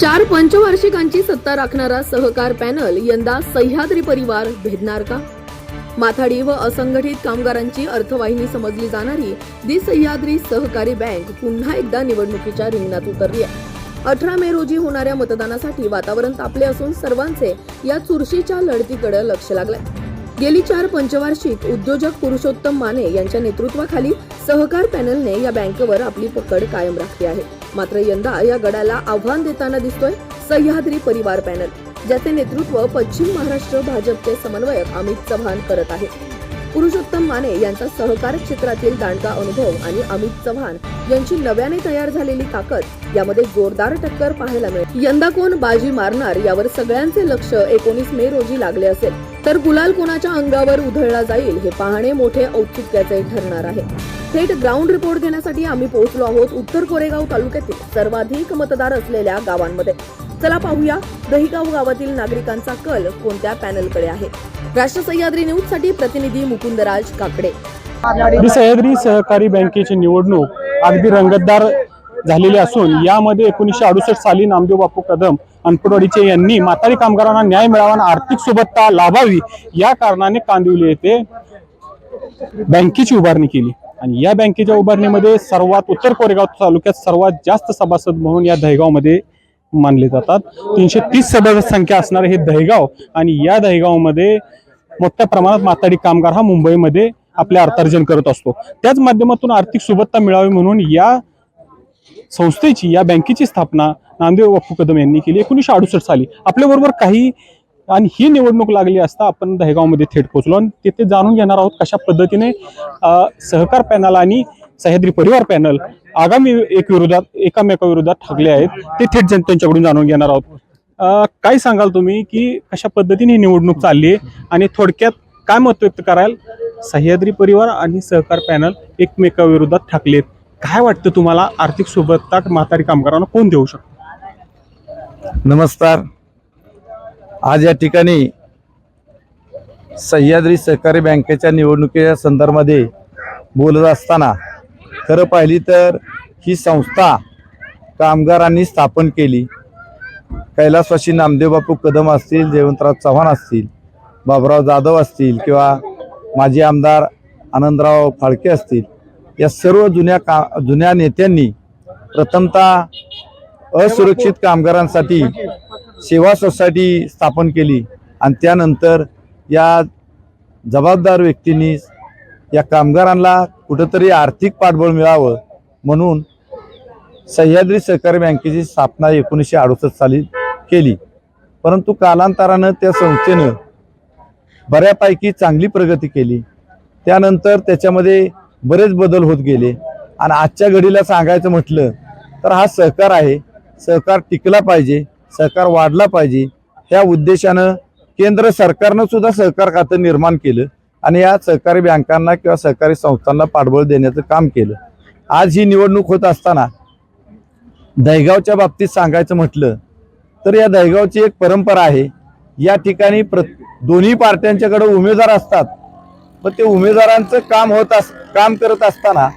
चार पंचवार्षिकांची सत्ता राखणारा सहकार पॅनल यंदा सह्याद्री परिवार भेदणार का? माथाडी व असंघटित कामगारांची अर्थवाहिनी समजली जाणारी दि सह्याद्री सहकारी बँक पुन्हा एकदा निवडणुकीच्या रिंगणात उतरली आहे. अठरा मे रोजी होणाऱ्या मतदानासाठी वातावरण तापले असून सर्वांचे या चुरशीच्या लढतीकडे लक्ष लागलंय. गेली चार पंचवार्षिक उद्योजक पुरुषोत्तम माने यांच्या नेतृत्वाखाली सहकार पॅनलने या बँकेवर आपली पकड कायम राखली आहे. मात्र यंदा या गडाला आव्हान देताना दिसतोय सह्याद्री परिवार पॅनल ज्याचे नेतृत्व पश्चिम महाराष्ट्र भाजपचे समन्वयक अमित चव्हाण करत आहे पुरुषोत्तम माने यांचा सहकार क्षेत्रातील दांडका अनुभव आणि अमित चव्हाण यांची नव्याने तयार झालेली ताकद यामध्ये जोरदार टक्कर पाहायला मिळेल. यंदा कोण बाजी मारणार यावर सगळ्यांचे लक्ष एकोणीस मे रोजी लागले असेल. तर गुलाल कोणाच्या अंगावर उधळला जाईल हे पाहणे मोठे औत्सुक्याचे ठरणार आहे. थेट ग्राउंड रिपोर्ट घेण्यासाठी आम्ही पोहोचलो आहोत उत्तर कोरेगाव तालुक्यातील सर्वाधिक मतदार असलेल्या गावांमध्ये. चला पाहूया दहिगाव गावातील नागरिकांचा कल कोणत्या पॅनलकडे आहे. राष्ट्र सह्याद्री न्यूजसाठी प्रतिनिधी मुकुंदराज काकडे. सह्याद्री सहकारी बँकेची निवडणूक अगदी रंगतदार झालेली असून यामध्ये एकोणीसशे अडुसष्ट साली नामदेव बापू कदम अनपडवाडीचे यांनी म्हातारी कामगारांना न्याय मिळावा आणि आर्थिक सुबत्ता लाभावी या कारणाने कांदिवली येथे बँकेची उभारणी केली. आणि या बँकेच्या उभारणीमध्ये सर्वात उत्तर कोरेगाव तालुक्यात सर्वात जास्त सभासद म्हणून या दहेगावमध्ये मानले जातात. तीनशे तीस सभासद संख्या असणारे हे दहेगाव आणि या दहेगावमध्ये मोठ्या प्रमाणात माताडी कामगार हा मुंबईमध्ये आपले अर्थार्जन करत असतो. त्याच माध्यमातून आर्थिक सुबत्ता मिळावी म्हणून या संस्थेची या बँकेची स्थापना नामदेव बापू कदम यांनी केली. एकोणीसशे अडुसष्ट साली आपल्याबरोबर काही आणि ही निवडणूक लागली असता आपण दहेगावमध्ये थेट पोहोचलो आणि तिथे जाणून घेणार आहोत कशा पद्धतीने सहकार पॅनल आणि सह्याद्री परिवार पॅनल आगामी एक विरोधात एकामेकाविरोधात ठाकले आहेत ते थेट जन त्यांच्याकडून जाणून घेणार आहोत. काय सांगाल तुम्ही की कशा पद्धतीने ही निवडणूक चालली आहे आणि थोडक्यात काय मत व्यक्त कराल? सह्याद्री परिवार आणि सहकार पॅनल एकमेकाविरोधात ठाकलेत काय वाटतं तुम्हाला? आर्थिक सुबत्ता म्हातारी कामगारांना कोण देऊ शकतो? नमस्कार. आज या ठिकाणी सह्याद्री सहकारी बँकेच्या निवडणुकीच्या संदर्भामध्ये बोलत असताना खरं पाहिली तर ही संस्था कामगारांनी स्थापन केली. कैलासवाशी नामदेव बापू कदम असतील जयवंतराव चव्हाण असतील बाबराव जाधव असतील किंवा माजी आमदार आनंदराव फाळके असतील या सर्व जुन्या का जुन्या नेत्यांनी प्रथमतः असुरक्षित कामगारांसाठी सेवा सोसायटी स्थापन केली आणि त्यानंतर या जबाबदार व्यक्तींनी या कामगारांना कुठंतरी आर्थिक पाठबळ मिळावं म्हणून सह्याद्री सहकारी बँकेची स्थापना एकोणीसशे अडुसष्ट साली केली. परंतु कालांतरानं त्या संस्थेनं बऱ्यापैकी चांगली प्रगती केली. त्यानंतर त्याच्यामध्ये बरेच बदल होत गेले. आणि आजच्या घडीला सांगायचं म्हटलं तर हा सहकार आहे. सहकार टिकला पाहिजे सहकार वाढला पाहिजे ह्या उद्देशानं केंद्र सरकारनं सुद्धा सहकार खातं निर्माण केलं आणि या सहकारी बँकांना किंवा सहकारी संस्थांना पाठबळ देण्याचं काम केलं. आज ही निवडणूक होत असताना दहगावच्या बाबतीत सांगायचं म्हटलं तर या दहगावची एक परंपरा आहे. या ठिकाणी प्र दोन्ही पार्ट्यांच्याकडे उमेदवार असतात. पण ते उमेदवारांचं काम होत अस काम करत असताना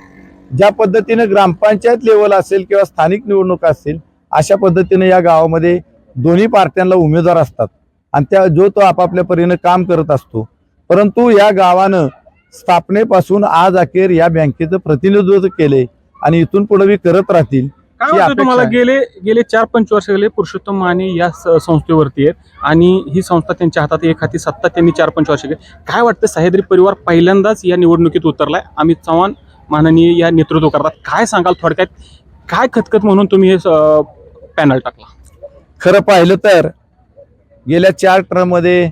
ज्या पद्धतीनं ग्रामपंचायत लेवल असेल किंवा स्थानिक निवडणूक असेल अशा पद्धतीने या गावामध्ये दोन्ही पार्ट्यांना उमेदवार असतात. आणि त्या जो तो आपापल्या परीने काम करत असतो. परंतु या गावानं स्थापनेपासून आज अखेर या बँकेचं प्रतिनिधित्व केले आणि इथून पुढे बी करत राहतील तुम्हाला. गेले गेले चार पंच वर्ष गेले पुरुषोत्तम माने या संस्थेवरती आहेत आणि ही संस्था त्यांच्या हातात एक हाती सत्ता त्यांनी चार पंच वर्ष केली काय वाटतं? सह्याद्री परिवार पहिल्यांदाच या निवडणुकीत उतरलाय. अमित चव्हाण माननीय या नेतृत्व करतात. काय सांगाल थोडक्यात? काय खतखत म्हणून तुम्ही हे पॅनल टाकला. खरं पाहिलं तर गेल्या चार टर्ममध्ये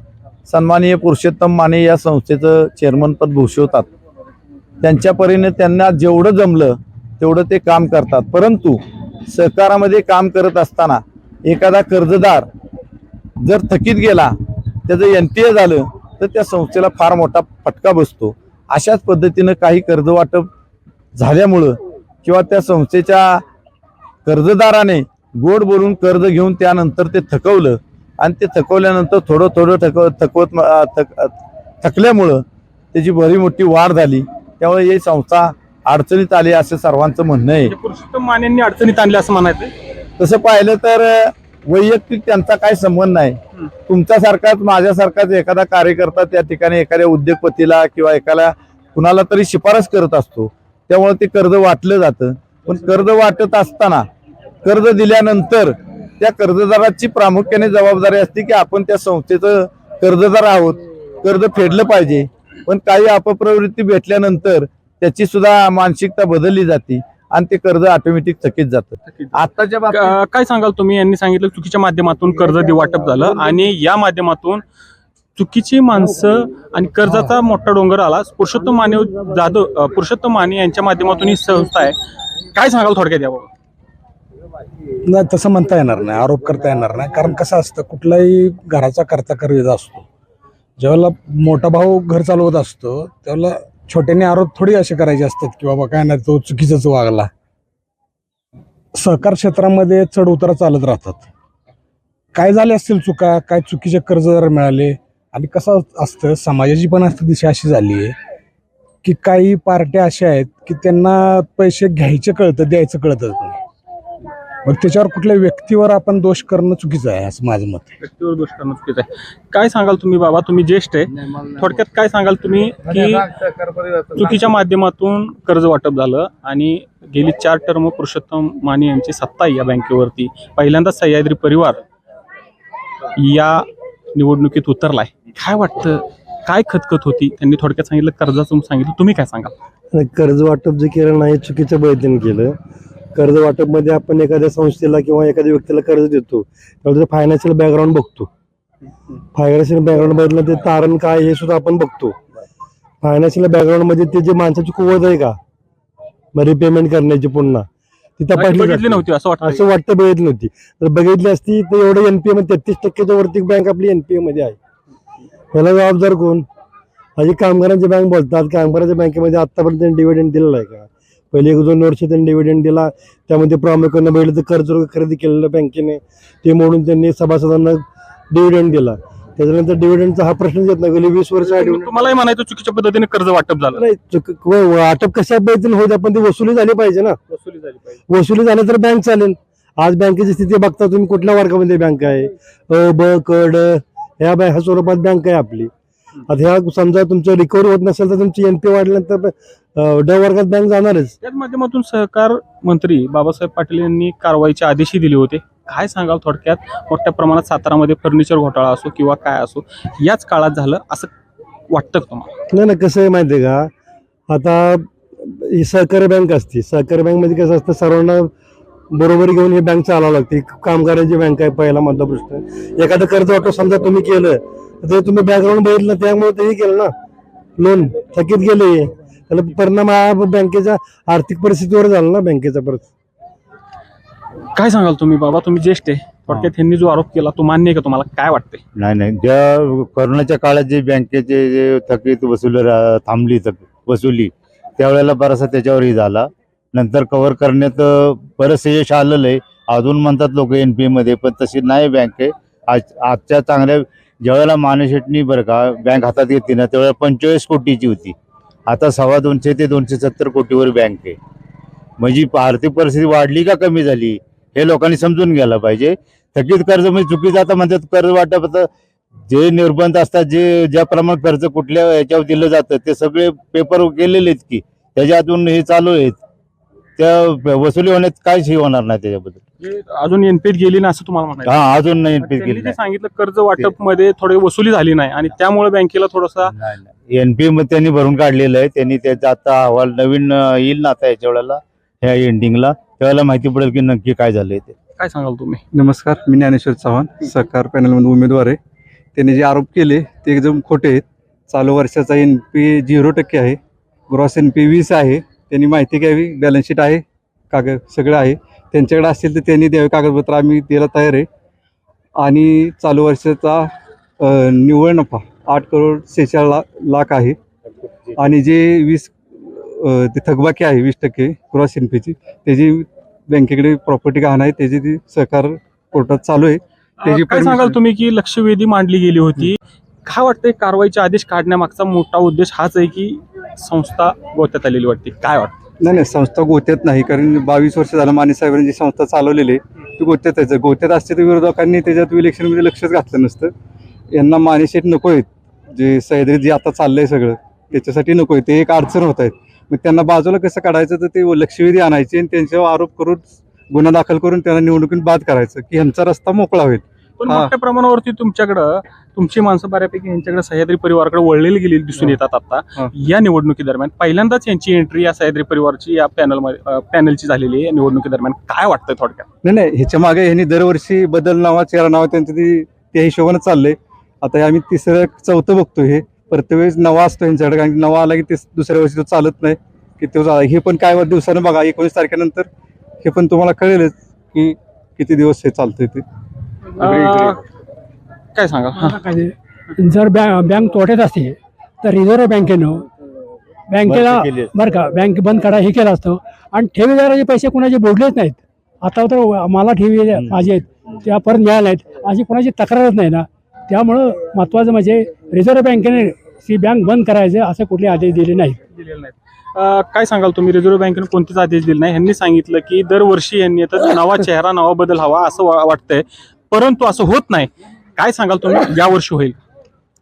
सन्माननीय पुरुषोत्तम माने या संस्थेचं चेअरमनपद भूषवतात. त्यांच्या परीने त्यांना जेवढं जमलं तेवढं ते काम करतात. परंतु सहकारामध्ये काम करत असताना एखादा कर्जदार जर थकीत गेला त्याचं एन पी ए झालं तर त्या संस्थेला फार मोठा फटका बसतो. अशाच पद्धतीनं काही कर्ज वाटप झाल्यामुळं किंवा त्या संस्थेच्या कर्जदाराने गोड बोलून कर्ज घेऊन त्यानंतर ते थकवलं. आणि ते थकवल्यानंतर थोडं थोडं थकव थकवत थक थकल्यामुळं त्याची बरी मोठी वाढ झाली. त्यामुळे ही संस्था अडचणीत आली असं सर्वांचं म्हणणं आहे. म्हणजे पुरुषोत्तम मानेंनी अडचणीत आणले असं म्हणायचं तसं पाहिलं तर वैयक्तिक त्यांचा काय संबंध नाही. तुमच्यासारखाच माझ्यासारखाच एखादा कार्यकर्ता त्या ठिकाणी एखाद्या उद्योगपतीला किंवा एखाद्या कुणाला तरी शिफारस करत असतो. त्यामुळे ते कर्ज वाटलं जातं. पण कर्ज वाटत असताना कर्ज दिल्यानंतर त्या कर्जदाराची प्रामुख्याने जबाबदारी असते की आपण त्या संस्थेचं कर्जदार आहोत कर्ज फेडलं पाहिजे. पण काही अपप्रवृत्ती भेटल्यानंतर त्याची सुद्धा मानसिकता बदलली जाते आणि ते कर्ज ऑटोमॅटिक थकीत जातं. आताच्या बाबतीत काय सांगाल तुम्ही? यांनी सांगितलं चुकीच्या माध्यमातून कर्ज वाटप झालं आणि या माध्यमातून चुकीची माणसं आणि कर्जाचा मोठा डोंगर आला. पुरुषोत्तम माने जाधव पुरुषोत्तम माने यांच्या माध्यमातून ही संस्था आहे. काय सांगाल थोडक्यात याबाबत? नाही तसं म्हणता येणार नाही. आरोप करता येणार नाही. कारण कसं असतं कुठलाही घराचा करता कर्ज असतो ज्यावेळेला मोठा भाऊ घर चालवत असतो त्यावेळेला छोट्याने आरोप थोडी असे करायचे असतात की बाबा काय नाही तो चुकीचाच वागला. सहकार क्षेत्रामध्ये चढ उतार चालत राहतात. काय झाले असतील चुका काय चुकीचे कर्ज जर मिळाले आणि कसं असतं समाजाची पण असतं दिशा अशी झाली आहे की काही पार्ट्या अशा आहेत की त्यांना पैसे घ्यायचे कळतं द्यायचं कळतच नाही मग त्याच्यावर कुठल्या व्यक्तीवर आपण दोष करणं चुकीचं आहे असं माझं मत आहे. व्यक्तीवर दोष करणं चुकीचं आहे. काय सांगाल तुम्ही बाबा? तुम्ही ज्येष्ठ आहे. थोडक्यात काय सांगाल तुम्ही की चुकीच्या माध्यमातून कर्ज वाटप झालं आणि गेली चार टर्म पुरुषोत्तम माने यांची सत्ता आहे या बँकेवरती. पहिल्यांदा सह्याद्री परिवार या निवडणुकीत उतरलाय. काय वाटतं? काय खतखत होती? त्यांनी थोडक्यात सांगितलं कर्जाचं सांगितलं. तुम्ही काय सांगाल? आणि कर्ज वाटप जे केलं नाही चुकीच्या पद्धतीने केलं. कर्ज वाटपमध्ये आपण एखाद्या संस्थेला किंवा एखाद्या व्यक्तीला कर्ज देतो. त्यावेळेस फायनान्शियल बॅकग्राऊंड बघतो. फायनान्शियल बॅकग्राऊंड बघितलं ते तारण काय हे सुद्धा आपण बघतो. फायनान्शियल बॅकग्राऊंडमध्ये ते जे माणसाची कुवत आहे का? मग रिपेमेंट करण्याची पुन्हा. ती तपासली. नव्हती असं वाटतं असं वाटतं बघितली नव्हती. तर बघितली असती तर एवढं एनपीए मध्ये तेहतीस टक्क्याच्या वरती बँक आपली एनपीए मध्ये आहे. याला जबाबदार कोण? आधी कामगारांची बँक बोलतात. कामगारांच्या बँकेमध्ये आतापर्यंत डिव्हिडंड दिलेला आहे का? पहिले एक दोन वर्ष त्यांनी डिव्हिडंड दिला. त्यामध्ये प्रामुख्याने बघितलं तर कर्ज खरेदी केलेलं बँकेने. ते मोडून त्यांनी सभासदांना डिव्हिडंड दिला. त्याच्यानंतर डिव्हिडंडचा हा प्रश्न येत नाही. गेली वीस वर्ष तुम्हालाही म्हणायचं चुकीच्या पद्धतीने कर्ज वाटप झालं. नाही चुक- वाटप कशा पद्धतीने होत पण ती वसुली झाली पाहिजे ना. वसुली झाली पाहिजे. वसुली झाली तर बँक चालेल. आज बँकेची स्थिती बघता तुम्ही कुठल्या वर्गामध्ये बँक आहे? अ ब क ड ह्या स्वरूपात बँक आहे आपली. आता ह्या समजा तुमचं रिकव्हरी होत नसेल तर तुमची एनपी वाढल्यानंतर ड वर्गात बँक जाणारच. त्याच माध्यमातून सहकार मंत्री बाबासाहेब पाटील यांनी कारवाईचे आदेशही दिले होते. काय सांगाल थोडक्यात? मोठ्या प्रमाणात सातारामध्ये फर्निचर घोटाळा असो किंवा काय असो याच काळात झालं असं वाटतं तुम्हाला? नाही ना कसं आहे माहिती आहे का? आता ही सहकारी बँक असते सहकारी बँकमध्ये कसं असतं सर्वांना बरोबर घेऊन ही बँक चालावं लागते. कामगारांची बँक आहे पहिला मधला प्रश्न. एखादं कर्ज वाटप समजा तुम्ही केलं ते तुम्ही बॅकग्राऊंड बघितलं त्यामुळे तेही केलं ना. लोन थकीत गेले. त्याला परिणाम हा बँकेच्या आर्थिक परिस्थितीवर झाला ना बँकेचा परत. काय सांगाल तुम्ही बाबा? तुम्ही ज्येष्ठ आहे. थोडक्यात यांनी जो आरोप केला तो मान्य आहे का तुम्हाला? काय वाटतंय? नाही नाही. ज्या कोरोनाच्या काळात जे बँकेचे जे थकीत वसूल रा- थांबली थक वसुली त्यावेळेला बराचसा त्याच्यावरही झाला. नंतर कव्हर करण्यात अ, बरंचसं यश आलेलं आहे. अजून म्हणतात लोक एन पी मध्ये पण तशी नाही बँक आहे. आज आजच्या चांगल्या ज्यावेळेला मानशेटणी बरं का बँक हातात घेतली ना त्यावेळेला पंचेचाळीस कोटीची होती. आता सव्वा दोनशे ते दोनशे सत्तर कोटीवर बँक आहे. म्हणजे आर्थिक परिस्थिती वाढली का कमी झाली हे लोकांनी समजून घ्यायला पाहिजे. थकीत कर्ज म्हणजे चुकीचं आता म्हणतात कर्ज वाटप आता जे निर्बंध असतात जे ज्याप्रमाणे कर्ज कुठल्या याच्यावर दिलं जातं ते सगळे पेपर गेलेले आहेत की त्याच्यातून हे चालू आहेत. त्या वसुली होण्यात काहीच हे होणार नाही त्याच्याबद्दल. जे अजून एनपीत गेली ना असं तुम्हाला म्हणायचं हा अजून नाही एनपी त्यांनी जे सांगितलं कर्ज वाटपमध्ये थोडी वसुली झाली नाही आणि त्यामुळे बँकेला थोडासा एनपी मध्ये त्यांनी भरून काढलेलं आहे. त्यांनी त्याचा आता अहवाल नवीन अं, येईल ना आता याच्या वेळेला ह्या एंडिंगला त्यावेळेला माहिती पडेल की नक्की काय झालंय ते. काय सांगाल तुम्ही? नमस्कार मी ज्ञानेश्वर चव्हाण सहकार पॅनलमध्ये उमेदवार आहे. त्यांनी जे आरोप केले ते एकदम खोटे आहेत. चालू वर्षाचा एन पी झिरो टक्के आहे. ग्रॉस एन पी वीस आहे. त्यांनी माहिती घ्यावी. बॅलन्स शीट आहे. कागद सगळं आहे. त्यांच्याकडे असतील तर त्यांनी द्यावे. कागदपत्र आम्ही द्यायला तयार आहे. आणि चालू वर्षाचा निव्वळ नफा आठ करोड सेहेचाळीस ला लाख आहे. आणि जे वीस ते थकबाकी आहे वीस टक्के क्रॉस एन पीची त्याची बँकेकडे प्रॉपर्टी गहाण आहे त्याची ती सहकार कोर्टात चालू आहे. त्याची काय सांगाल तुम्ही की लक्षवेधी मांडली गेली होती? काय वाटतंय कारवाईचे आदेश काढण्यामागचा मोठा उद्देश हाच आहे की संस्था गोत्यात आलेली वाटते? काय वाटतं नाही नाही संस्था गोत्यात नाही कारण बावीस वर्ष झालं माने साहेबांनी जी संस्था चालवलेली आहे ते गोत्यात आहे. जर गोत्यात असते तर विरोधकांनी त्याच्यात इलेक्शनमध्ये लक्षच घातलं नसतं. यांना मानेशेट नको आहेत. जे सह्याद्री जे आता चाललं आहे सगळं त्याच्यासाठी नको आहे ते एक अडचण होत आहेत. मग त्यांना बाजूला कसं काढायचं? तर ते लक्षवेधी आणायचे आणि त्यांच्यावर आरोप करून गुन्हा दाखल करून त्यांना निवडणुकीत बाद करायचं की ह्यांचा रस्ता मोकळा होईल. पण हा. मोठ्या प्रमाणावरती तुमच्याकडं तुमची माणसं बऱ्यापैकी यांच्याकडे सह्याद्री परिवाराकडे वळलेली गेलेली दिसून हा. येतात आता. या निवडणुकी दरम्यान पहिल्यांदाच यांची एंट्री या सह्याद्री परिवारची या पॅनल पॅनलची झालेली आहे. या निवडणुकी दरम्यान काय वाटतंय थोडक्यात? नाही नाही ह्याच्या मागे ह्यांनी दरवर्षी बदल नावा चेहरा नावा त्यांचं ती त्या हिशोबानं चाललंय. आता हे आम्ही तिसरं चौथं बघतो हे. प्रत्येक वेळेस नवा असतो यांच्याकडे कारण की नवा आला की ते दुसऱ्या वर्षी तो चालत नाही. की तो जा- हे पण काय दिवसानं बघा एकोणीस तारखेनंतर हे पण तुम्हाला कळेलच की किती दिवस हे चालतंय ते. अं, काय सांगा हा. जर बँक बँक तोट्यात असते तर रिझर्व्ह बँकेनं बँकेला बंद केली. बरं का बँक बंद करा हे केलं असतं. आणि ठेवीदाराचे पैसे कुणाचे बुडलेच नाहीत. आता तर मला ठेवी माझे आहेत त्या परत मिळाल्या नाहीत. अशी कुणाची तक्रारच नाही ना. त्यामुळं महत्त्वाचं म्हणजे रिझर्व्ह बँकेने ती बँक बंद करायचं असं कुठले आदेश दिले नाहीत. दिलेलं नाहीत. अं, काय सांगाल तुम्ही? रिझर्व्ह बँकेनं कोणतेच आदेश दिले नाही. यांनी सांगितलं की दरवर्षी यांनी आता नवा चेहरा नवा बदल हवा असं वा- वाटतंय. परंतु असं होत नाही. काय सांगाल तुम्ही? यावर्षी होईल.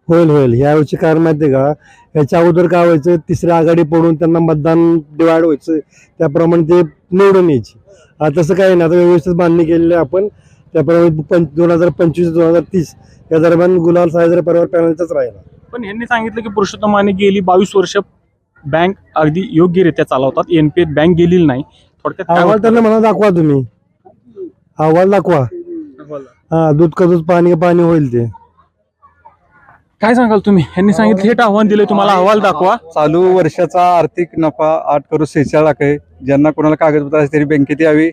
होईल होईल. यावेळी कारण माहिती का याच्या अगोदर काय व्हायचं तिसऱ्या आघाडी पडून त्यांना मतदान डिवाइड व्हायचं त्याप्रमाणे ते निवडून यायची. तसं काही नाही. आता व्यवस्थित बांधणी केलेली आहे आपण. त्याप्रमाणे पंच दोन हजार पंचवीस दोन हजार तीस या दरम्यान गुलाल साहेब परिवार पॅनलचाच राहिला. पण यांनी सांगितलं की पुरुषोत्तम माने गेली बावीस वर्ष बँक अगदी योग्यरित्या चालवतात. एनपीए बँक गेलेली नाही. थोडक्यात काय अहवाल? त्यांना म्हणा दाखवा तुम्ही. अहवाल दाखवा. हा दूध का दूध पाणी का पाणी होईल ते. काय सांगाल तुम्ही? यांनी सांगितलं थेट आव्हान दिले तुम्हाला अहवाल दाखवा. चालू वर्षाचा आर्थिक नफा आठ करोड सेहेचाळ लाख आहे. ज्यांना कोणाला कागदपत्र असतील तरी बँकेत यावी.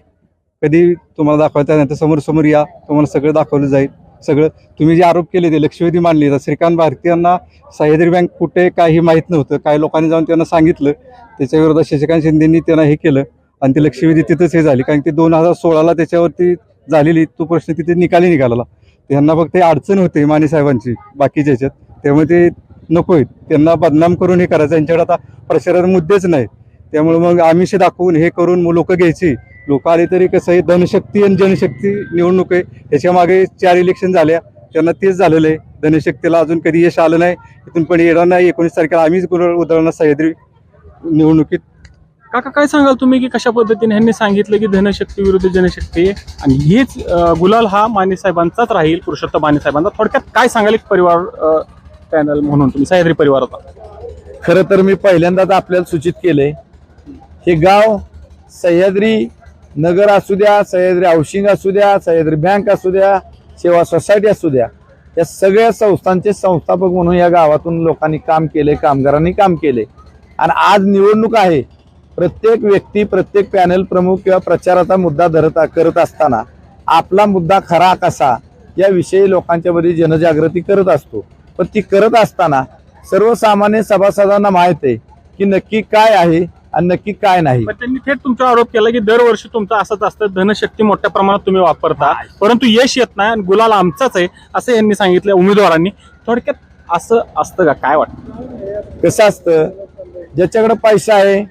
कधी तुम्हाला दाखवायचं नाही तर समोर समोर या. तुम्हाला सगळं दाखवलं जाईल. सगळं तुम्ही जे आरोप केले ते लक्षवेधी मांडले तर श्रीकांत भारतीयांना सह्याद्री बँक कुठे काही माहीत नव्हतं. काही लोकांनी जाऊन त्यांना सांगितलं. त्याच्या विरोधात शशिकांत शिंदेनी त्यांना हे केलं. आणि ते लक्षवेधी तिथंच हे झाली. कारण ते दोन हजार सोळाला त्याच्यावरती झालेली तो प्रश्न तिथे निकाली निघाला त्यांना फक्त अडचण होते माने साहेबांची बाकीच्या ह्याच्यात त्यामुळे ते नको आहेत. त्यांना बदनाम करून हे करायचं. यांच्याकडे आता प्रचारात मुद्देच नाही. त्यामुळे मग आमिष दाखवून हे करून मग लोक घ्यायची. लोक आले तरी कसं आहे धनशक्ती आणि जनशक्ती निवडणूक आहे. ह्याच्या मागे चार इलेक्शन झाल्या. त्यांना तेच झालेलं आहे. धनशक्तीला अजून कधी यश आलं नाही. इथून पण येणार नाही. एकोणीस तारखेला आम्हीच गुलाल उधळणार सह्याद्री निवडणुकीत काका काय सांगाल तुम्ही की कशा पद्धतीने ह्यांनी सांगितलं की धनशक्ती विरुद्ध जनशक्ती आहे? आणि हेच गुलाल हा माने साहेबांचाच राहील पुरुषोत्तम माने साहेबांचा. थोडक्यात काय सांगाल एक परिवार पॅनल म्हणून तुम्ही सह्याद्री परिवार होता? खरं तर मी पहिल्यांदाच आपल्याला सूचित केलंय हे गाव सह्याद्री नगर असू द्या सह्याद्री हाऊसिंग असू द्या सह्याद्री बँक असू द्या सेवा सोसायटी असू द्या या सगळ्या संस्थांचे संस्थापक म्हणून या गावातून लोकांनी काम केले कामगारांनी काम केले आणि आज निवडणूक आहे प्रत्येक व्यक्ती प्रत्येक पॅनल प्रमुख किंवा प्रचाराचा मुद्दा धरत करत असताना आपला मुद्दा खरा कसा याविषयी लोकांच्या मध्ये जनजागृती करत असतो. पण ती करत असताना सर्वसामान्य सभासदांना माहीत आहे की नक्की काय आहे आणि नक्की काय नाही. त्यांनी थेट तुमचा आरोप केला की दरवर्षी तुमचं असंच असतं धनशक्ती मोठ्या प्रमाणात तुम्ही वापरता परंतु यश येत नाही आणि गुलाल आमचाच आहे असं यांनी सांगितलं उमेदवारांनी. थोडक्यात असं असतं का? काय वाटतं? कसं असतं? ज्याच्याकडे पैसा आहे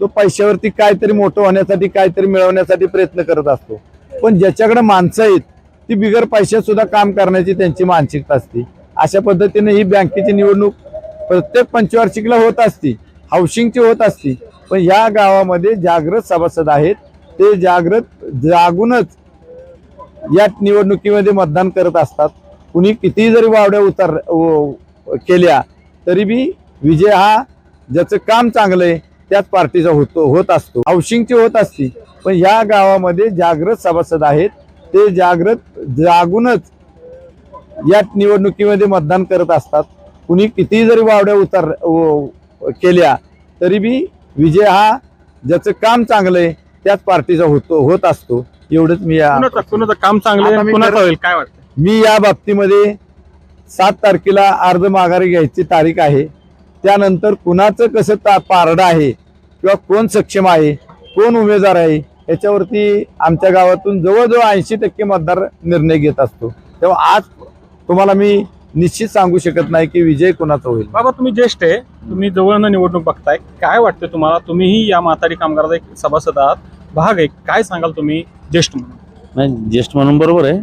तो पैशावरती काहीतरी मोठं होण्यासाठी काहीतरी मिळवण्यासाठी प्रयत्न करत असतो. पण ज्याच्याकडे माणसं आहेत ती बिगर पैशात सुद्धा काम करण्याची त्यांची मानसिकता असते. अशा पद्धतीने ही बँकेची निवडणूक प्रत्येक पंचवार्षिकला होत असती हाऊसिंगची होत असती. पण या गावामध्ये जागृत सभासद आहेत ते जागृत जागूनच या निवडणुकीमध्ये मतदान करत असतात. कुणी कितीही जरी वावड्या उतर व- केल्या तरी बी विजय हा ज्याचं काम चांगलं आहे त्याच पार्टीचा होतो होत असतो. हाऊसिंगची होत असती पण या गावामध्ये जागृत सभासद आहेत. ते जागृत जागूनच या निवडणुकीमध्ये मतदान करत असतात. कुणी कितीही जरी वावड्या उतार केल्या तरी बी विजय हा ज्याचं काम चांगलं आहे त्याच पार्टीचा होतो होत असतो. एवढंच मी या कुणाचं काम चांगलं होईल काय वाटतं मी या बाबतीमध्ये सात तारखेला अर्ज माघारी घ्यायची तारीख आहे. त्यानंतर कुणाचं कसं ता पारडं आहे किंवा कोण सक्षम आहे कोण उमेदवार आहे याच्यावरती आमच्या गावातून जवळजवळ ऐंशी टक्के मतदार निर्णय घेत असतो. तेव्हा आज तुम्हाला मी निश्चित सांगू शकत नाही की विजय कुणाचा होईल. बाबा तुम्ही ज्येष्ठ आहे. तुम्ही जवळनं निवडणूक बघताय. काय वाटतं तुम्हाला? तुम्हीही या म्हातारी कामगाराचा एक सभासद आहात. भाग आहे. काय सांगाल तुम्ही ज्येष्ठ म्हणून? नाही ज्येष्ठ म्हणून बरोबर आहे.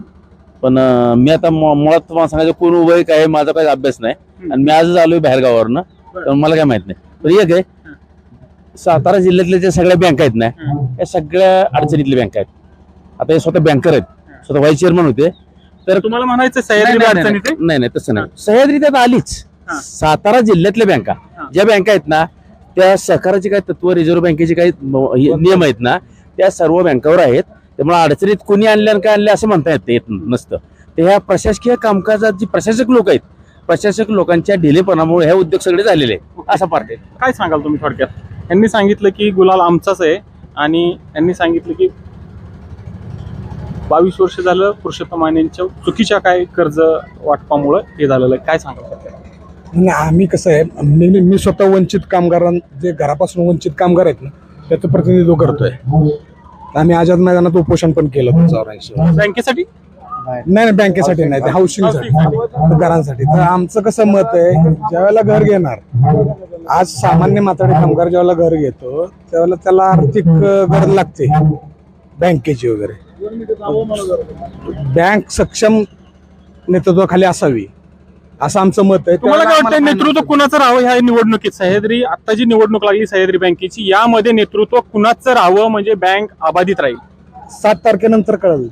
पण मी आता मु- मुळात तुम्हाला सांगायचं कोण उभं काय आहे, माझा काही अभ्यास नाही. आणि मी आजच आलोय बाहेर गावावरनं तर मला काय माहीत नाही. पण एक आहे सातारा जिल्ह्यातल्या ज्या सगळ्या बँका आहेत ना या सगळ्या अडचणीतल्या बँका आहेत. आता हे स्वतः बँकर आहेत. स्वतः व्हाईस चेअरमन होते. तर तुम्हाला म्हणायचं सह्याद्री नाही, नाही, तसं नाही. सह्याद्री त्यात आलीच. सातारा जिल्ह्यातल्या बँका. ज्या बँका आहेत ना त्या सहकाराचे काही तत्व रिझर्व्ह बँकेचे काही नियम आहेत ना त्या सर्व बँकावर आहेत. त्यामुळे अडचणीत कोणी आणल्या आणि काय आणल्या असं म्हणता येत येत नसतं. तर ह्या प्रशासकीय कामकाजात जी प्रशासक लोक आहेत प्रशासक लोकांच्या ढिलेपणामुळे हे उद्योग सगळे झालेले असा पार्ट आहे. काय सांगाल तुम्ही थोडक्यात? यांनी सांगितलं की गुलाल आमचाच आहे आणि यांनी सांगितलं की बावीस वर्ष झालं पुरुषोत्तम मानेंच्या चुकीच्या काय कर्ज वाटपामुळं हे झालेलं आहे. काय सांगाल आम्ही कसं आहे मी मी- स्वतः वंचित कामगारां जे घरापासून वंचित कामगार आहेत ना त्याचं प्रतिनिधित्व करतोय. आम्ही आझाद मैदानात उपोषण पण केलं बँकेसाठी? नाही नाही बँकेसाठी नाही ते हाऊसिंगसाठी घरांसाठी. तर आमचं कसं मत आहे ज्यावेळेला घर घेणार आज सामान्य माथाडी कामगार ज्यावेळेला घर घेतो त्यावेळेला त्याला आर्थिक गरज लागते बँकेची वगैरे. बँक सक्षम नेतृत्वाखाली असावी असं आमचं मत आहे. तुम्हाला काय वाटतं नेतृत्व कुणाचं राहावं ह्या निवडणुकीत? सह्याद्री आता जी निवडणूक लागली सह्याद्री बँकेची यामध्ये नेतृत्व कुणाचं राहावं म्हणजे बँक अबाधित राहील? सात तारखेनंतर कळल.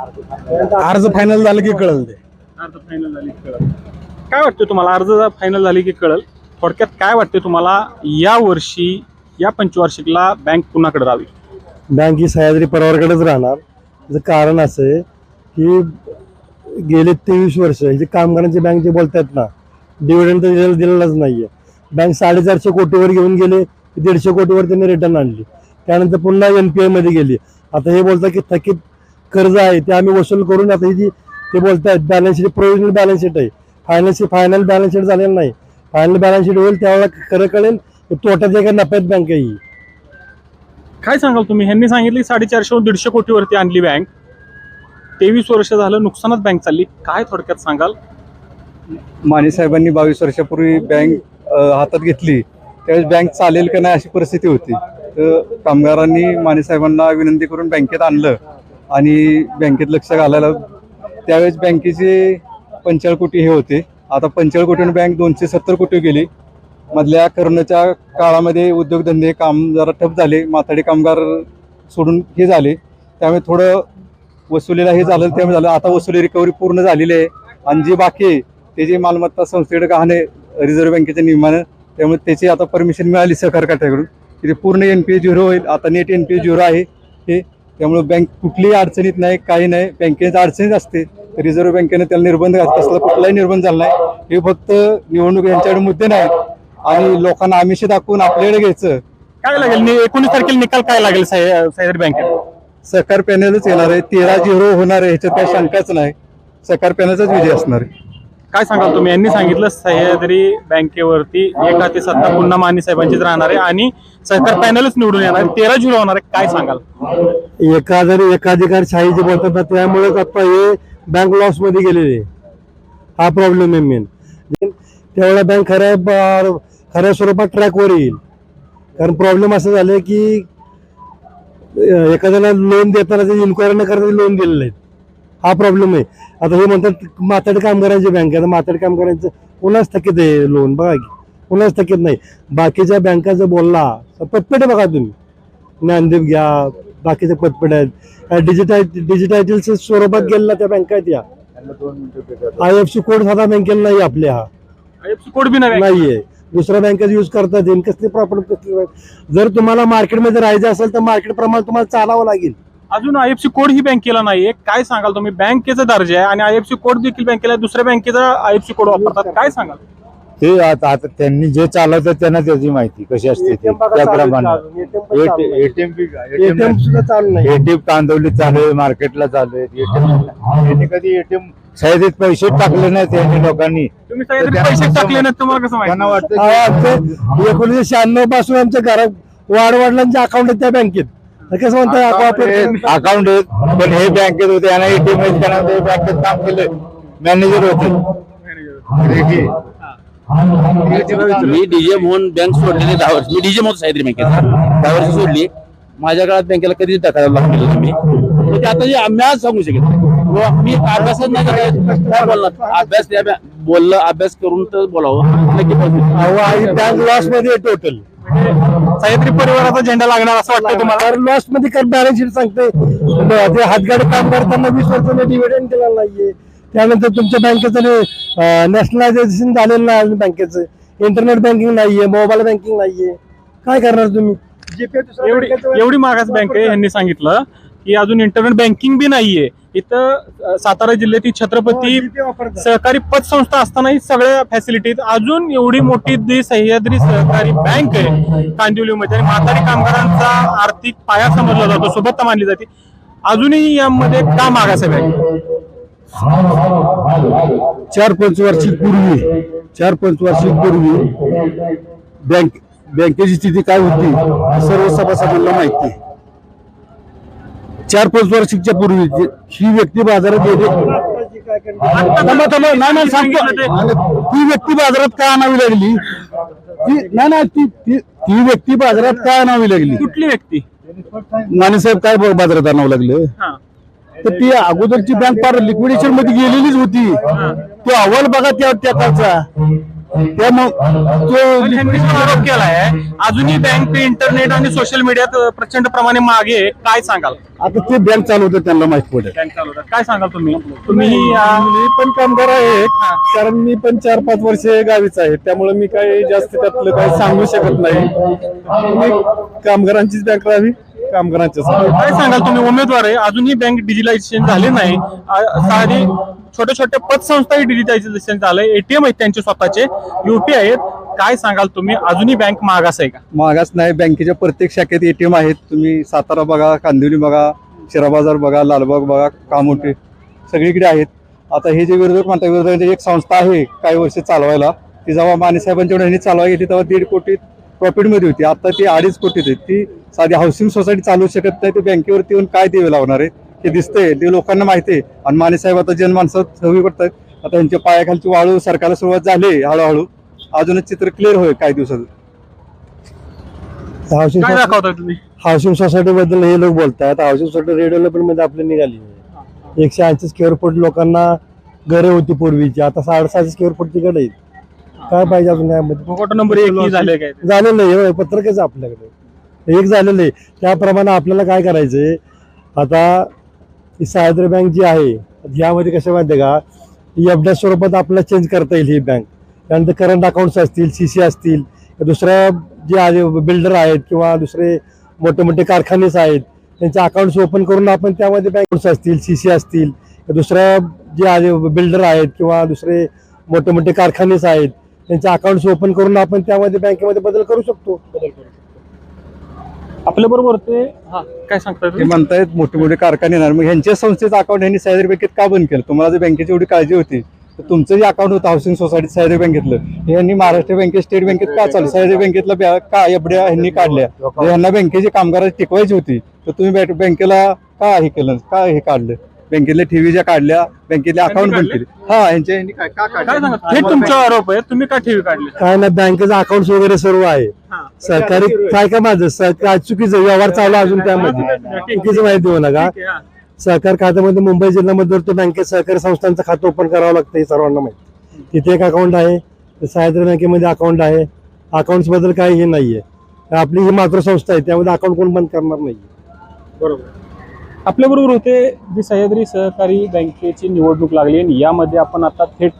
अर्ज फायनल झालं की कळल ते? अर्ज फायनल झाली की कळल. काय वाटतं तुम्हाला? अर्ज फायनल झाली की कळल थोडक्यात काय वाटतं तुम्हाला या वर्षी या पंचवार्षिकला बँक कुणाकडे राहावी बँक ही सह्याद्री परिवाराकडेच राहणार. त्याचं कारण असं आहे की गेले तेवीस वर्ष जे कामगारांची बँक जे बोलतायत ना डिव्हिडंड तर दिलेलं दिलेलाच नाहीये. बँक साडेचारशे कोटीवर घेऊन गेले दीडशे कोटीवर त्यांनी रिटर्न आणली. त्यानंतर पुन्हा एन पी मध्ये गेली. आता हे बोलतात की थकीत कर्ज आहे ते आम्ही वसूल करून आता ही जी ते बोलतायत balance sheet provisional balance sheet आहे. Final sheet final balance sheet झालेलं नाही. फायनल बॅलन्स शीट होईल त्यावेळेला खरं कळेल की तोट्यात आहे का नफ्यात बँक आहे ही. काय सांगाल तुम्ही? ह्यांनी सांगितले साडेचारशे दीडशे कोटीवरती आणली बँक तेवीस वर्ष झालं नुकसानात बँक चालली. काय थोडक्यात सांगाल? माने साहेबांनी बावीस वर्षापूर्वी बँक अ, हातात घेतली. त्यावेळेस बँक चालेल का नाही अशी परिस्थिती होती. तर कामगारांनी माने साहेबांना विनंती करून बँकेत आणलं. आणि बँकेत लक्ष घालायला त्यावेळेस बँकेचे पंचाळ कोटी हे होते. आता पंचाळ कोटीवर बँक दोनशे सत्तर कोटी गेली. मधल्या करोनाच्या काळामध्ये उद्योगधंदे काम जरा ठप झाले माथाडी कामगार सोडून हे झाले. त्यामुळे थोडं वसुलीला हे झालं त्यामुळे झालं. आता वसुली रिकव्हरी पूर्ण झालेली आहे. आणि जी बाकी आहे त्याची मालमत्ता संस्थेकडे गहाणे रिझर्व्ह बँकेच्या नियमानं त्यामुळे त्याची आता परमिशन मिळाली सहकार खात्याकडून. पूर्ण एन पी ए झिरो होईल. आता net N P A zero आहे. हे त्यामुळे बँक कुठलीही अडचणीत नाही काही नाही. बँकेच्या अडचणीत असते तर रिझर्व्ह बँकेने त्याला निर्बंध घातला असला कुठलाही निर्बंध झाला नाही. हे फक्त निवडणूक यांच्याकडे मुद्दे नाहीत. आणि लोकांना आमिष दाखवून आपल्याकडे घ्यायचं. काय लागेल? एकोणीस तारखेला निकाल काय लागेल बँकेत? सहकार पॅनलच येणार आहे. तेरा झिरो होणार आहे. ह्याच्यात काही शंकाच नाही. सहकार पॅनलचाच विजय असणार आहे. काय सांगाल तुम्ही? यांनी सांगितलं सह्याद्री बँकेवरती एक हाती सत्ता पुन्हा माने साहेबांचीच राहणार आहे आणि सहकार पॅनलच निवडून येणार आहे. तेरा झिरो होणार आहे. काय सांगाल? एखाद्या एकाधिकारशाही जे बोलतात त्यामुळेच आता हे बँक लॉसमध्ये गेलेले. हा प्रॉब्लेम आहे मेन त्यावेळेला बँक खऱ्या खऱ्या स्वरूपात ट्रॅकवर येईल. कारण प्रॉब्लेम असं झालं की एखाद्याला लोन देताना ते इन्क्वायरी न करता लोन दिलेलं आहे. हा प्रॉब्लेम आहे. आता हे म्हणतात माथाडी कामगारांची बँक आहे. आता माथाडी कामगारांचं पुन्हाच थकीत आहे लोन बघा की पुन्हाच थकीत नाही. बाकीच्या बँका जर बोलला तर पटपट बघा तुम्ही. ज्ञानदेव घ्या बाकीचे पटपट आहेत. डिजिटाय डिजिटायटलच्या स्वरूपात गेलेला त्या बँका आहेत या. आय एफ सी कोड साधा बँकेला नाही आपल्या. हा IFSC कोड बी नाही नाहीये. दुसऱ्या बँकेत यूज करतात. येईल कसली प्रॉब्लेम कसली जर तुम्हाला मार्केटमध्ये राहायचं असेल तर मार्केट प्रमाणे तुम्हाला चालावं लागेल. अजून आयएफसी कोड ही बँकेला नाहीये. काय सांगाल तुम्ही? बँकेचा दर्जा आहे आणि आयएफसी कोड देखील बँकेला आहे. दुसऱ्या बँकेचा आयएफसी कोड वापरतात काय सांगाल? ते आता आता त्यांनी जे चालवतात त्यांना त्याची माहिती कशी असते ते. त्याप्रमाणे एटीएम एटीएम सुद्धा चालू नाही. एटीएम कांदवली चालू आहे मार्केटला चालू आहे एटीएम त्यांनी कधी एटीएम सह्याद्रीत पैसे टाकले नाही त्यांनी लोकांनी. तुम्ही सह्याद्रीत पैसे टाकले नाहीत तुम्हाला कसं त्यांना माहिती वाटतं एकोणीसशे शहाण्णवपासून आमच्या घरात वाडवडिलांचे अकाउंट आहेत त्या बँकेत तर कसं म्हणतात अकाउंट पण हे बँकेत होते यांना एटीएम बँकेत काम केलं मॅनेजर होते. मी डीजे मोहन बँक सोडलेली दहा वर्ष. मी डीजे मोहन सह्याद्री बँकेत दहा वर्ष सोडली. माझ्या काळात बँकेला कधी तक्रार लागली तुम्ही म्हणजे आता जे आम्ही आज सांगू शकत मी अभ्यासच नाही करत. काय बोलणार? अभ्यास बोललं अभ्यास करून तर बोलावं. बँक लॉसमध्ये टोटल सह्याद्री परिवाराचा झेंडा लागणार असं वाटतं तुम्हाला? लॉसमध्ये कर बॅलन्स शीट सांगते ते हातगाडी काम करताना वीस वर्षाने डिव्हिडंड दिला नाहीये. त्यानंतर तुमच्या बँकेचं नॅशनलायझेशन झालेलं नाही अजून बँकेचं. इंटरनेट बँकिंग नाहीये मोबाईल बँकिंग नाहीये. काय करणार तुम्ही? एवढी बँकेचं- एवढी मागास बँक आहे यांनी सांगितलं. की अजून इंटरनेट बँकिंग बी नाहीये. इथं सातारा जिल्ह्यातील छत्रपती हो. सहकारी पतसंस्था असतानाही सगळ्या फॅसिलिटीज अजून एवढी मोठी जी सह्याद्री सहकारी बँक आहे कांदिवलीमध्ये आणि म्हातारी कामगारांचा आर्थिक पाया समजला जातो सोबत मानली जाते. अजूनही यामध्ये का मागास आहे बँक चार पंच वर्षापूर्वी चार पंच वर्षापूर्वी बँक बँकेची स्थिती काय होती सर्व सभासदांना माहिती आहे. चार पाच वर्षाच्या पूर्वी ही व्यक्ती बाजारात येते थांबा, थांबा. नाही नाही सांगतो. ती व्यक्ती बाजारात का आणावी लागली? ती नाही नाही ती ती ती व्यक्ती बाजारात का आणावी लागली? कुठली व्यक्ती? नाणेसाहेब काय बाजारात आणावं लागलं? तर ती अगोदरची बँक फार लिक्विडेशनमध्ये गेलेलीच होती. तो अहवाल बघा त्या त्या काळचा आरोप केलाय अजूनही बँक इंटरनेट आणि सोशल मीडियात प्रचंड प्रमाणे मागे. काय सांगाल? आता ते बँक चालवतं त्यांना माहीत पडेल. बँक चालवतात काय सांगाल तुम्ही? तुम्ही मी पण कामगार आहे कारण मी पण चार पाच वर्ष गावीच आहे. त्यामुळे मी काही जास्त त्यातलं काही सांगू शकत नाही. कामगारांचीच बँक राहावी. कामगारांच्याच काय सांगाल तुम्ही? उमेदवार आहे. अजूनही बँक डिजिटलायझेशन झाले नाही. सारी साधी छोट्या छोट्या पतसंस्थाही डिजिटलायझेशन झालंय. एटीएम आहेत त्यांचे स्वतःचे. युपीआय आहेत. काय सांगाल तुम्ही? अजूनही बँक मागास आहे का? मागास नाही. बँकेच्या प्रत्येक शाखेत एटीएम आहेत. तुम्ही सातारा बघा कांदिवली बघा शिरा बाजार बघा लालबाग बघा कामोटे सगळीकडे आहेत. आता हे जे विरोधक म्हणतात विरोधकांची एक संस्था आहे काही वर्ष चालवायला. ती जेव्हा माने साहेबांच्या चालवायला गेली तेव्हा दीड कोटी प्रॉफिटमध्ये होती. आता ती अडीच कोटीत आहे. ती साधी हाऊसिंग सोसायटी चालवू शकत नाही. ते बँकेवरती येऊन काय देवे लावणार आहे? हे दिसतंय. ते लोकांना माहिती आहे. आणि मानेसाहेब आता जनमानसात हवी पडतात आता त्यांच्या पायाखालची वाळू सरकारला सुरुवात झाली हळूहळू. अजूनच चित्र क्लिअर होईल काही दिवसात हाऊसिंग काय दाखवताय तुम्ही? हाऊसिंग सोसायटी बद्दल हे लोक बोलतात हाऊसिंग सोसायटी रेडिओला पण मध्ये आपली निघाली एकशे ऐंशी स्क्वेअर फूट लोकांना घरे होती पूर्वीची. आता साडेसहाशे स्क्वेअर फूटची घडे आहेत. काय पाहिजे अजून यामध्ये भोगोटा नंबर एक ही झाले काय ते. झालेलं आहे होय, पत्रकच आहे आपल्याकडे. एक झालेलं आहे. त्याप्रमाणे आपल्याला काय करायचंय? आता ही सह्याद्री बँक जी आहे यामध्ये कसं माहिती आहे का? एफ स्वरूपात आपल्याला चेंज करता येईल ही बँक. त्यानंतर करंट अकाउंट्स असतील सी सी असतील दुसऱ्या जे आहे बिल्डर आहेत किंवा दुसरे मोठे मोठे कारखानेच आहेत त्यांचे अकाउंट्स ओपन करून आपण त्यामध्ये बँक असतील सी सी असतील दुसऱ्या जे आहे बिल्डर आहेत किंवा दुसरे मोठे मोठे कारखानेच आहेत त्यांचे अकाउंट्स ओपन करून आपण त्यामध्ये बँकेमध्ये बदल करू शकतो. आपल्या बरोबर ते हा काय सांगताय ते? म्हणतायत मोठे मोठे कारखाने येणार. मग ह्यांच्या संस्थेचं अकाउंट यांनी सह्याद्री बँकेत का बंद केलं? तुम्हाला जर बँकेची एवढी काळजी होती तर तुमचं जे अकाउंट होतं हाऊसिंग सोसायटी सह्याद्री बँकेतलं हे यांनी महाराष्ट्र बँकेत स्टेट बँकेत का चालू? सह्याद्री बँकेतला का एवढ्या ह्यांनी काढल्या? जर ह्यांना बँकेची कामगार टिकवायची होती. तर तुम्ही बँक- बँकेला का हे केलं का हे काढलं? बँकेतल्या ठेवी ज्या काढल्या बँकेतले अकाउंट बंद केले हा ह्यांच्या ह्यांनी काय का काय काढलं? सांगा? हे तुमचा आरोप आहे तुम्ही का ठेवी काढले? काय ना बँकेचं अकाउंट वगैरे सर्व आहे. हा. सरकारी काय काय माझं? सरकार चुकीचं? व्यवहार चालू आहे अजून त्यामध्ये. चुकीचं माहिती देऊ नका. ठीक आहे, हा. सहकार खात्यामध्ये मुंबई जिल्ह्यामध्ये तो बँकेत सहकारी संस्थांचं खातं ओपन करावं लागतं हे सर्वांना माहिती. तिथे एक अकाउंट आहे. सह्याद्री बँकेमध्ये अकाउंट आहे. अकाउंट्सबद्दल काही हे नाहीये. आपली ही मातृसंस्था आहे त्यामध्ये अकाउंट कोण बंद करणार नाही बरोबर. आपल्याबरोबर होते जी सह्याद्री सहकारी बँकेची निवडणूक लागली आणि यामध्ये आपण आता थेट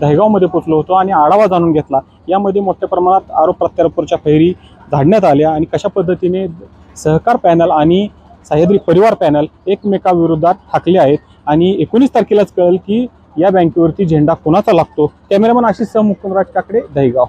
दहेगावमध्ये पोचलो होतो आणि आढावा जाणून घेतला. यामध्ये मोठ्या प्रमाणात आरोप प्रत्यारोपच्या फैरी झाडण्यात आल्या आणि कशा पद्धतीने सहकार पॅनल आणि सह्याद्री परिवार पॅनल एकमेकाविरोधात ठाकले आहेत आणि एकोणीस तारखेलाच कळेल की या बँकेवरती झेंडा कोणाचा लागतो. कॅमेरामन आशिष सह मुकुंदराज काकडे दहेगाव